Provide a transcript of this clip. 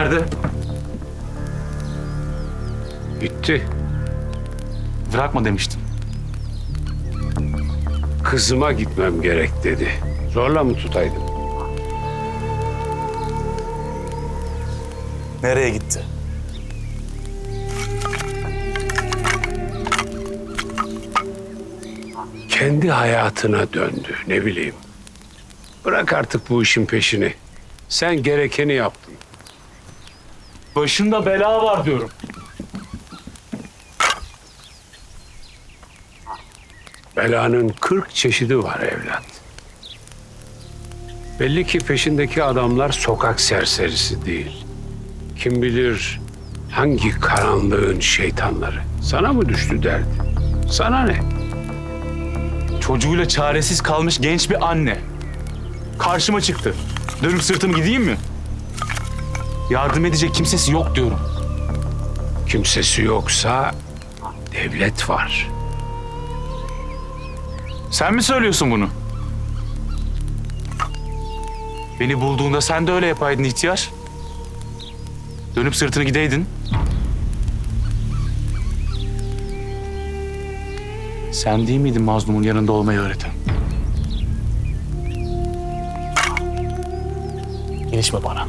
Nerede? Bitti. Bırakma demiştin. Kızıma gitmem gerek dedi. Zorla mı tutaydım? Nereye gitti? Kendi hayatına döndü. Ne bileyim. Bırak artık bu işin peşini. Sen gerekeni yaptın. Başında bela var diyorum. Belanın kırk çeşidi var evlat. Belli ki peşindeki adamlar sokak serserisi değil. Kim bilir hangi karanlığın şeytanları. Sana mı düştü derdi? Sana ne? Çocuğuyla çaresiz kalmış genç bir anne. Karşıma çıktı. Dönüp sırtım gideyim mi? Yardım edecek kimsesi yok diyorum. Kimsesi yoksa devlet var. Sen mi söylüyorsun bunu? Beni bulduğunda sen de öyle yapaydın ihtiyar. Dönüp sırtını gideydin. Sen değil miydin mazlumun yanında olmayı öğreten? Gelişme bana.